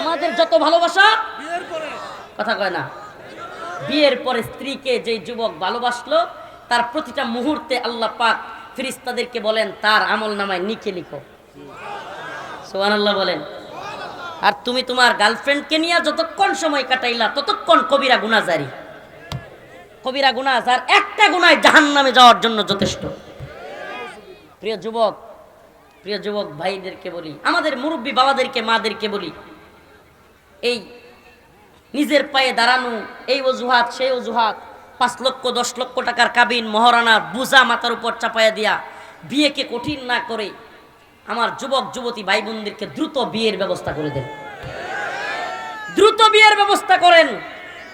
আমাদের যত ভালোবাসা কথা কয় না। বিয়ের পরে স্ত্রীকে যে যুবক ভালোবাসলো তার প্রতিটা মুহূর্তে আল্লাহ পাক ফিরিস্তাদেরকে বলেন তার আমল নামায় নিকে লিখো। সোহান আল্লাহ বলেন। আর তুমি তোমার গার্লফ্রেন্ডকে নিয়ে যতক্ষণ সময় কাটাইলা ততক্ষণ কবিরা গুণা জারি কবিরা গুণা আর একটা গুণায় জাহান নামে যাওয়ার জন্য যথেষ্ট। প্রিয় যুবক প্রিয় যুবক ভাইদেরকে বলি আমাদের মুরব্বী বাবাদেরকে মাদেরকে বলি এই নিজের পায়ে দাঁড়ানো, এই অজুহাত, সেই অজুহাত, পাঁচ লক্ষ, দশ লক্ষ টাকার কাবিন মহারানার বুঝা মাথার উপর চাপায়া দিয়া বিয়েকে কঠিন না করে আমার যুবক, যুবতী ভাই বোনদেরকে দ্রুত বিয়ের ব্যবস্থা করে দেন। দ্রুত বিয়ের ব্যবস্থা করেন।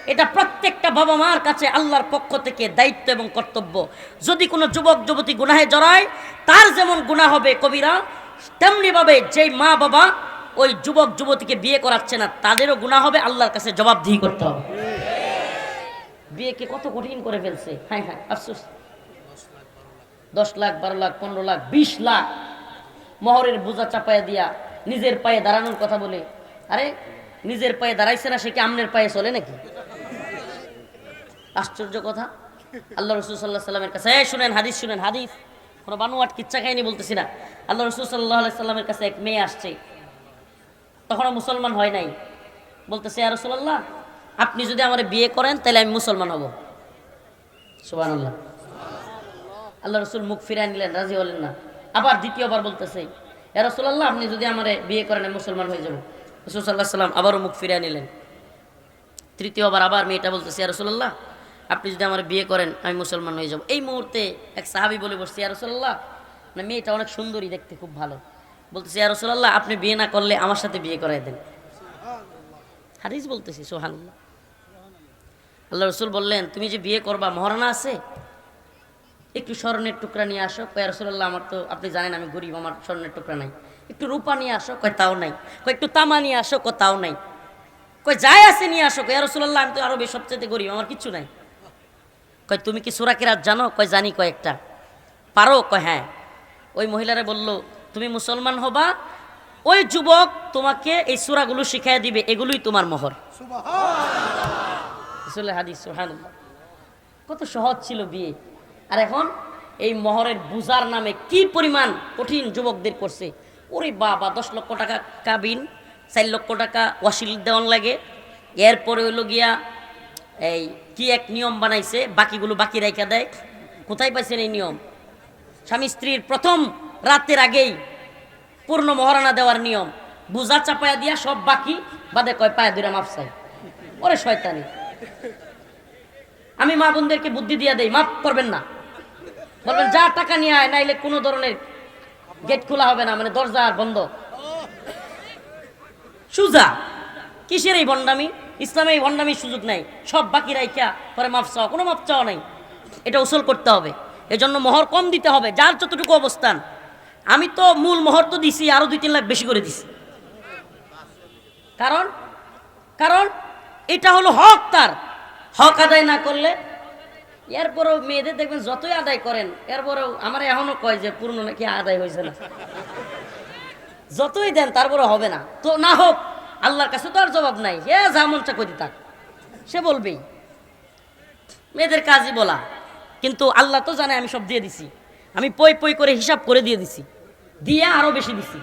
এটা প্রত্যেকটা বাবা মার কাছে আল্লাহর পক্ষ থেকে দায়িত্ব এবং কর্তব্য। যদি কোনো যুবক, যুবতী গুনাহে জড়ায়, তার যেমন গুণা হবে কবিরা, তেমনিভাবে যেই মা বাবা ওই যুবক যুবতীকে বিয়ে করাচ্ছে না, তাদেরও গুণা হবে, আল্লাহর কাছে জবাবদিহি করতে হবে। বিয়েকে কত কঠিন করে ফেলছে। হ্যাঁ হ্যাঁ আফসোস। দশ লাখ, বারো লাখ, পনেরো লাখ, বিশ লাখ মহরের বোঝা চাপায়া দিয়া নিজের পায়ে দাঁড়ানোর কথা বলে, আরে নিজের পায়ে দাঁড়াইছে না, সে কি আমনের পায়ে চলে নাকি? আশ্চর্য কথা। আল্লাহ রসুল সাল্লাহ সাল্লামের কাছে, এই শুনেন হাদিস শুনেন হাদিস। কোনো বানুয়াট কিচ্ছা খাইনি বলতেছি না। আল্লাহ রসুল সাল্লাহ সাল্লামের কাছে এক মেয়ে আসছে। তখনও মুসলমান হয় নাই। বলতেছে আর রসুল্লাহ আপনি যদি আমার বিয়ে করেন, তাহলে আমি মুসলমান হব। সুবান আল্লাহ রসুল মুখ ফিরাই নিলেন, রাজি হলেন না। আবার দ্বিতীয়বার বলতেছে এ রসুল্লাহ আপনি যদি আমার বিয়ে করেন মুসলমান হয়ে যাব। রসুল সাল্লাহ সাল্লাম আবারও মুখ ফিরিয়ে নিলেন। তৃতীয়বার আবার মেয়েটা বলতেছে, ইয়া রসুল্লাহ আপনি যদি আমার বিয়ে করেন, আমি মুসলমান হয়ে যাব। এই মুহূর্তে এক সাহাবি বলে বসছে, ইয়া রসুল্লাহ মানে মেয়েটা অনেক সুন্দরী দেখতে, খুব ভালো। বলতেছে, ইয়া রসুল্লাহ আপনি বিয়ে না করলে আমার সাথে বিয়ে করাই দেন। হারিস বলতেছি সোহান আল্লাহ রসুল বললেন, তুমি যে বিয়ে করবা, মহারানা আছে? একটু স্বর্ণের টুকরা নিয়ে আসো। কয় রসুল্লাহ আমার তো, আপনি জানেন আমি গরিব, আমার স্বর্ণের টুকরা নাই। একটু রূপা নিয়ে আসো? কয়, তাও নাই। কয়, একটু তামা নিয়ে আসো? কয়, তাও নাই। কয়, যাই আছে নিয়ে আসো। কয় রসুল্লাহ আমি তো আরও সবচেয়ে গরিব, আমার কিছু নাই। কয়, তুমি কি সুরা কিরাত জানো? কয়, জানি কয়েকটা। পারো? কয় হ্যাঁ। ওই মহিলারা বলল তুমি মুসলমান হবা ওই যুবক তোমাকে এই সুরাগুলো শিখাই দিবে এগুলোই তোমার মোহর। হাদিস কত সহজ ছিল বিয়ে। আর এখন এই মহরের বুজার নামে কি পরিমাণ কঠিন যুবকদের করছে। ওরে বাবা দশ লক্ষ টাকা কাবিন চার লক্ষ টাকা ওয়াসিল দেওয়ান লাগে। এরপরে হইল গিয়া এই কি এক নিয়ম বানাইছে বাকিগুলো বাকি রেখা দেয়। কোথায় পাইছেন এই নিয়ম? স্বামী স্ত্রীর প্রথম রাতের আগেই পূর্ণ মহারণা দেওয়ার নিয়ম। বুঝা চাপায়া দিয়া সব বাকি, বাদে কয়, পায়ে দুরা মাপসাই ওরে শয়তানি। আমি মা বোনদেরকে বুদ্ধি দিয়া দেই, মাফ করবেন না। বলবেন, যা টাকা নিয়ে আয়, নাইলে কোনো ধরনের গেট খোলা হবে না মানে দরজা আর বন্ধ। সুজা, কিসের এই ভণ্ডামি? ইসলামে এই ভণ্ডামির সুযোগ নাই। সব বাকি রাইখা, পরে মাফ চাওয়া, কোনো মাফ চাওয়া নাই। এটা উসল করতে হবে। এজন্য মোহর কম দিতে হবে, যার যতটুকু অবস্থান। আমি তো মূল মোহর তো দিছি, আরও দুই তিন লাখ বেশি করে দিছি। কারণ? কারণ এটা হলো হক তার। হক আদায় না করলে এরপরেও মেয়েদের দেখবেন যতই আদায় করেন, এরপরেও আমার এখনও কয় যে পূর্ণ নাকি আদায় হয়েছে না। যতই দেন, তারপরে হবে না। তো না হোক, আল্লাহর কাছে তো আর জবাব নাই। হে যা মনটা করি থাক। সে বলবেই। মেয়েদের কাজই বলা। কিন্তু আল্লাহ তো জানে আমি সব দিয়ে দিছি। আমি পই পই করে হিসাব করে দিয়ে দিছি। দিয়ে আরও বেশি দিছি।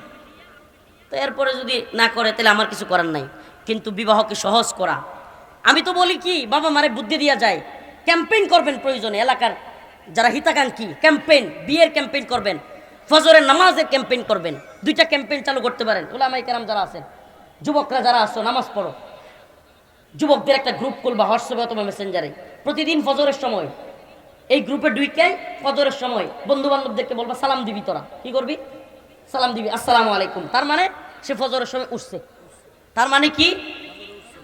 তো এরপরে যদি না করে, তাহলে আমার কিছু করার নাই। কিন্তু বিবাহকে সহজ করা। আমি তো বলি কি, বাবা মারে বুদ্ধি দিয়া যায়। ক্যাম্পেইন করবেন প্রয়োজনে, এলাকার যারা হিতাকাঙ্ক্ষী, ক্যাম্পেইন, বিয়ের ক্যাম্পেইন করবেন, ফজরের নামাজের ক্যাম্পেইন করবেন, দুইটা ক্যাম্পেইন চালু করতে পারেন। ওলামাই কেরাম যারা আছেন, যুবকরা যারা আসো নামাজ পড়ো। যুবকদের একটা গ্রুপ খুলবা, হোয়াটসঅ্যাপে অথবা মেসেঞ্জারে। প্রতিদিন ফজরের সময়। এই গ্রুপে ঢুকে ফজরের সময় বন্ধু বান্ধবদেরকে বলবা, সালাম দিবি তোরা। কি করবি? সালাম দিবি, আসসালামু আলাইকুম। তার মানে সে ফজরের সময় উঠছে। তার মানে কি?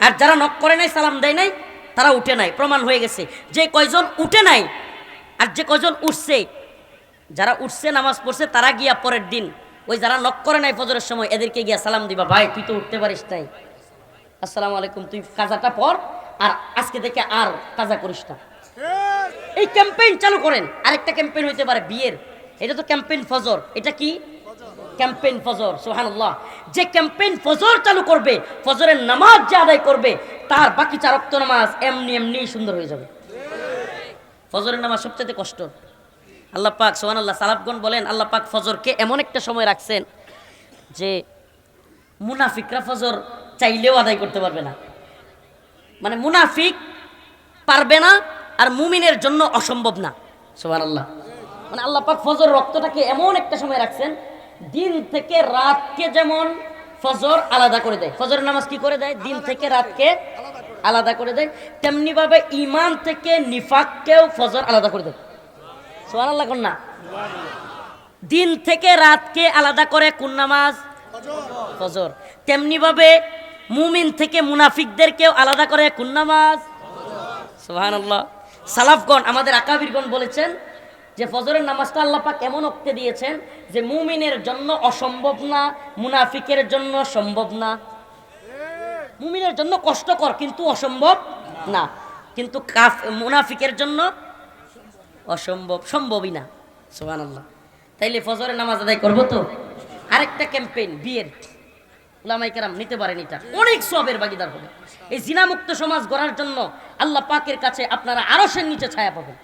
আর যারা নক করে নাই, সালাম দেয় নাই, তারা উঠে নাই। প্রমাণ হয়ে গেছে। যে কয়জন উঠে নাই আর যে কয়জন উঠছে, যারা উঠছে, নামাজ পড়ছে, তারা গিয়া পরের দিন, ওই যারা নক করে নাই ফজরের সময়, এদেরকে গিয়া সালাম দিবা। ভাই, তুই তো উঠতে পারিস নাই। আসসালামু আলাইকুম, তুই কাজাটা পর, আর আজকে থেকে আর কাজা করিস না। এই ক্যাম্পেইন চালু করেন। আরেকটা ক্যাম্পেইন হইতে পারে বিয়ের। এটা তো ক্যাম্পেইন ফজর। এটা কি? ক্যাম্পেইন ফজর সুহানুল্লাহ যে ক্যাম্পেইন ফজর চালু করবে, ফজরের নামাজ যে আদায় করবে, তার বাকি চার রক্ত নামাজ এমনি এমনি সুন্দর হয়ে যাবে। ফজরের নামাজ সবচেয়ে কষ্ট। আল্লাহ পাক সোহান সালাফগণ বলেন, আল্লাহ পাক ফজরকে এমন একটা সময় রাখছেন যে মুনাফিকরা ফজর চাইলেও আদায় করতে পারবে না। মানে মুনাফিক পারবে না আর মুমিনের জন্য অসম্ভব না সোহান আল্লাহ মানে আল্লাহ পাক ফজর রক্তটাকে এমন একটা সময় রাখছেন দিন থেকে রাতকে যেমন ফজর আলাদা করে দেয়। ফজরের নামাজ কি করে দেয়? দিন থেকে রাতকে আলাদা করে দেয়। তেমনি ভাবে ইমান থেকে নিফাককেও ফজর আলাদা করে দেয়। সোহান আল্লাহ না। দিন থেকে রাতকে আলাদা করে কোন নামাজ? ফজর। তেমনি ভাবে মুমিন থেকে মুনাফিকদেরকেও আলাদা করে কোন নামাজ? সোহান আল্লাহ সালাফগণ, আমাদের আকাবিরগণ বলেছেন যে ফজরের নামাজটা আল্লাহ পাক এমন অক্তে দিয়েছেন যে মুমিনের জন্য অসম্ভব না, মুনাফিকের জন্য সম্ভব না। মুমিনের জন্য কষ্টকর কিন্তু অসম্ভব না। কিন্তু কাফ, মুনাফিকের জন্য অসম্ভব, সম্ভবই না। সোহান আল্লাহ তাইলে ফজরের নামাজ আদায় করব তো? আরেকটা ক্যাম্পেইন, বিয়ের। ওলামাই কেরাম নিতে পারেন এটা। অনেক সবের ভাগিদার হবে। এই জিনামুক্ত সমাজ গড়ার জন্য আল্লাহ পাকের কাছে আপনারা আরশের নিচে ছায়া পাবেন।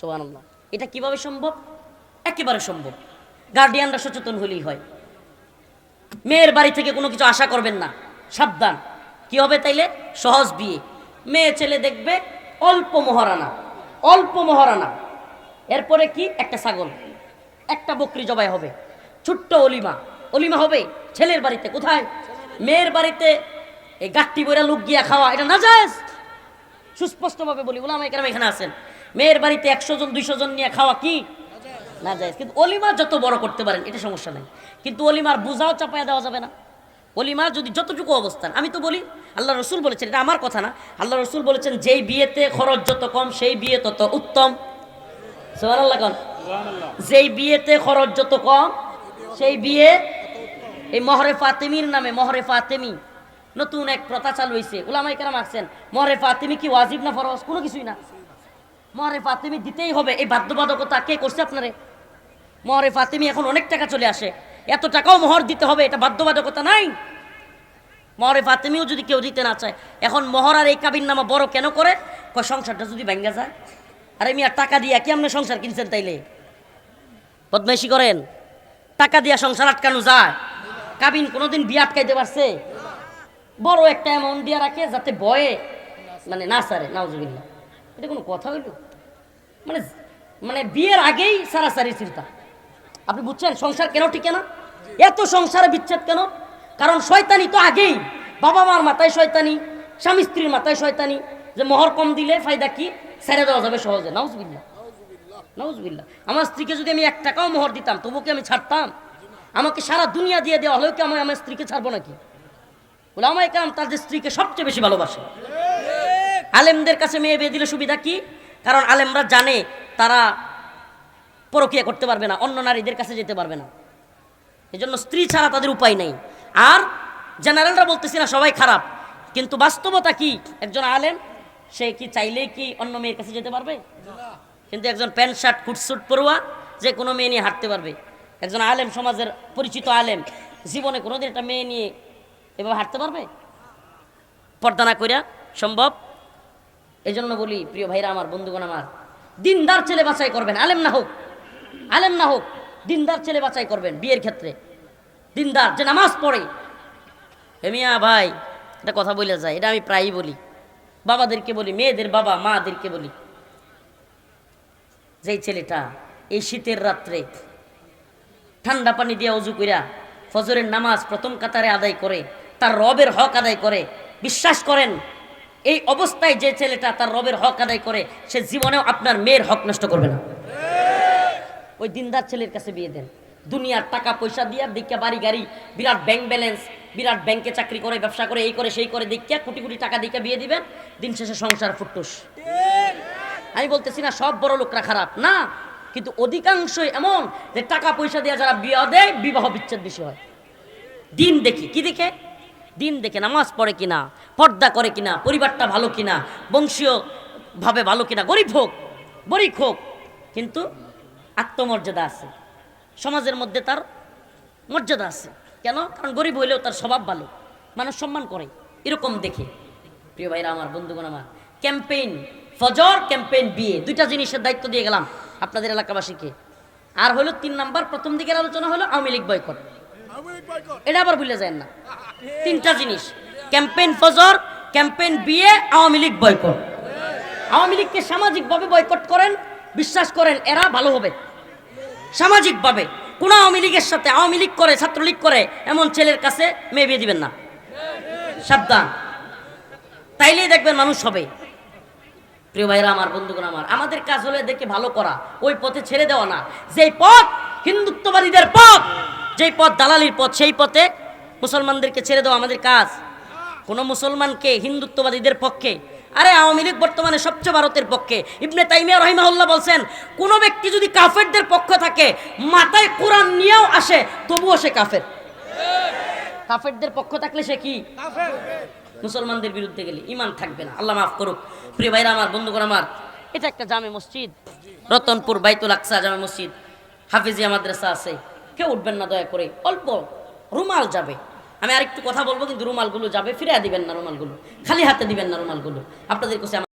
সোহান এটা কীভাবে সম্ভব? একেবারে সম্ভব। গার্ডিয়ানরা সচেতন হলেই হয়। মেয়ের বাড়ি থেকে কোনো কিছু আশা করবেন না। সাবধান। কি হবে তাইলে? সহজ বিয়ে। মেয়ে ছেলে দেখবে অল্প মহারানা। অল্প মহারানা। এরপরে কি? একটা ছাগল। একটা বকরি জবাই হবে। ছোট্ট অলিমা। অলিমা হবে ছেলের বাড়িতে। কোথায়? মেয়ের বাড়িতে এই গাঠটি বইরা লুক গিয়া খাওয়া। এটা না যায় সুস্পষ্টভাবে বলি ওলামা এখানে এখানে আছেন। মেয়ের বাড়িতে একশো জন, দুইশো জন নিয়ে খাওয়া কি? না যায়। কিন্তু অলিমা যত বড় করতে পারেন, এটা সমস্যা নাই। কিন্তু অলিমার বোঝাও চাপায়া দেওয়া যাবে না। অলিমা যদি যতটুকু অবস্থান, আমি তো বলি, আল্লাহ রসুল বলেছেন, এটা আমার কথা না, আল্লাহ রসুল বলেছেন, যেই বিয়েতে খরচ যত কম, সেই বিয়ে তত উত্তম। যেই বিয়েতে খরচ যত কম, সেই বিয়ে, এই মহরে ফাতেমির নামে, মহরে ফাতেমি। নতুন এক প্রথা চালু হয়েছে ওলামাই কেরাম আসছেন মহরে ফাতেমি কি ওয়াজিব না ফরজ? কোনো কিছুই না। মহরে ফাতেমি দিতেই হবে। এই বাধ্যবাধকতা কে করছে আপনারে? মহরে ফাতেমি এখন অনেক টাকা চলে আসে। এত টাকাও মোহর দিতে হবে, এটা বাধ্যবাধকতা নাই। মহরে ফাতেমিও যদি কেউ দিতে না চায়, এখন মহর আর এই কাবিন নামা বড় কেন করে? সংসারটা যদি ভেঙ্গা যায়। আরে মিয়া, টাকা দিয়া কি আপনি সংসার কিনছেন তাইলে? বদমাইশি করেন। টাকা দিয়া সংসার আটকানো যায়। কাবিন কোনোদিন বিয়ে আটকাইতে পারছে? বড় একটা অ্যামাউন্ট দিয়া রাখে যাতে বয়ে। মানে না সারে নাউজুবিল্লা এটা কোনো কথা হইল? মানে মানে বিয়ের আগেই সারাসারি চিন্তা। আপনি বুঝছেন সংসার কেন ঠিক না? এত সংসারে বিচ্ছেদ কেন? কারণ শয়তানি তো আগেই বাবা মার মাথায় শয়তানি, স্বামী স্ত্রীর মাথায় শয়তানি, যে মোহর কম দিলে ফায়দা কি? ছেড়ে দেওয়া যাবে সহজে। নাউজবিল্লা নাউজবিল্লা আমার স্ত্রীকে যদি আমি এক টাকাও মোহর দিতাম তবু কি আমি ছাড়তাম? আমাকে সারা দুনিয়া দিয়ে দেওয়া হলেও কি আমি আমার স্ত্রীকে ছাড়বো নাকি? আমায় কাম তাদের স্ত্রীকে সবচেয়ে বেশি ভালোবাসে। আলেমদের কাছে মেয়ে বিয়ে দিলে সুবিধা কি? কারণ আলেমরা জানে তারা পরকিয়া করতে পারবে না, অন্য নারীদের কাছে যেতে পারবে না। এজন্য স্ত্রী ছাড়া তাদের উপায় নেই। আর জেনারেলরা বলতেছি না, সবাই খারাপ। কিন্তু বাস্তবতা কি? একজন আলেম, সে কি চাইলেই কি অন্য মেয়ের কাছে যেতে পারবে? কিন্তু একজন প্যান্ট শার্ট ফুটস্যুট পড়ুয়া যে কোনো মেয়ে নিয়ে হাঁটতে পারবে। একজন আলেম, সমাজের পরিচিত আলেম, জীবনে কোনোদিন একটা মেয়ে নিয়ে এভাবে হাঁটতে পারবে? পর্দা না করিয়া সম্ভব? এই জন্য বলি, প্রিয় ভাইরা আমার, বন্ধুগণ আমার, দিনদার ছেলে বাছাই করবেন, আলেম না হোক, আলেম না হোক, দিনদার ছেলে বাছাই করবেন বিয়ের ক্ষেত্রে। দিনদার, যে নামাজ পড়ে। হেমিয়া ভাই এটা কথা বলে যায়, এটা আমি প্রায়ই বলি। বাবাদেরকে বলি, মেয়েদের বাবা, মাদেরকে বলি। যেই ছেলেটা, এই শীতের রাত্রে ঠান্ডা পানি দিয়ে অজু কইরা ফজরের নামাজ প্রথম কাতারে আদায় করে, তার রবের হক আদায় করে, বিশ্বাস করেন এই অবস্থায় যে ছেলেটা তার রবের হক আদায় করে, সে জীবনেও আপনার মেয়ের হক নষ্ট করবে না। ওই দিনদার ছেলের কাছে বিয়ে দেন। দুনিয়ার টাকা পয়সা দিয়া দিকা বাড়ি গাড়ি, বিরাট ব্যাংক ব্যালেন্স বিরাট ব্যাংকে চাকরি করে, ব্যবসা করে, এই করে, সেই করে, দেখিয়া কোটি কোটি টাকা দিকে বিয়ে দিবেন, দিন শেষে সংসার ফুটুস। আমি বলতেছি না, সব বড় লোকরা খারাপ, না। কিন্তু অধিকাংশই এমন যে টাকা পয়সা দিয়ে যারা বিয়ে দেয়, বিবাহ বিচ্ছেদ বেশি হয়। দিন দেখি, কি দেখে? দিন দেখে নামাজ পড়ে কিনা? পর্দা করে কিনা পরিবারটা ভালো কিনা বংশীয় ভাবে ভালো কিনা গরিব হোক গরিব হোক কিন্তু আত্মমর্যাদা আছে। সমাজের মধ্যে তার মর্যাদা আছে। কেন? কারণ গরিব হইলেও তার স্বভাব ভালো মানুষ সম্মান করে এরকম দেখে। প্রিয় ভাইরা আমার বন্ধুগণ আমার ক্যাম্পেইন ফজর ক্যাম্পেইন বিয়ে দুইটা জিনিসের দায়িত্ব দিয়ে গেলাম আপনাদের এলাকাবাসীকে। আর হলো তিন নাম্বার প্রথম দিকের আলোচনা হলো আওয়ামী লীগ বয়কট এটা আবার ভুলে যায় না। তিনটা জিনিস। ক্যাম্পেইন ফজর, ক্যাম্পেইন বিয়ে, আওয়ামী লীগ বয়কট। আওয়ামী লীগকে সামাজিকভাবে বয়কট করেন, বিশ্বাস করেন, এরা ভালো হবে। সামাজিকভাবে, কোন আওয়ামী লীগের সাথে আওয়ামী লীগ করে, ছাত্রলীগ করে, এমন ছেলের কাছে মেয়ে বিয়ে দিবেন না। সাবধান। তাইলেই দেখবেন মানুষ হবে। প্রিয় ভাইরা আমার, বন্ধুগণ আমার, আমাদের কাজ হলে দেখে ভালো করা। ওই পথে ছেড়ে দেওয়া না। যেই পথ হিন্দুত্ববাদীদের পথ, যেই পথ দালালির পথ, সেই পথে মুসলমানদেরকে ছেড়ে দেওয়া আমাদের কাজ। কোন মুসলমানকে হিন্দুত্ববাদীদের পক্ষে আরে আওয়ামী লীগ বর্তমানে সবচেয়ে ভারতের পক্ষে ইবনে তাইমিয়া রহিমাহুল্লাহ বলছেন কোন ব্যক্তি যদি কাফেরদের পক্ষ থাকে মাথায় কোরআন নিয়েও আসে তবুও সে কাফের। কাফেরদের পক্ষ থাকলে সে কি? মুসলমানদের বিরুদ্ধে গেলে ইমান থাকবে না। আল্লাহ মাফ করুক। প্রিয় ভাইরা আমার বন্ধুগণ আমার এটা একটা জামে মসজিদ। রতনপুর বাইতুল আকসা জামে মসজিদ। হাফিজিয়া মাদ্রাসা আছে। কেউ উঠবেন না দয়া করে। অল্প রুমাল যাবে। আমি আরেকটু কথা বলব, কিন্তু রুমালগুলো যাবে ফিরে দিবেন না রুমালগুলো। খালি হাতে দিবেন না রুমালগুলো। আপনাদের কাছে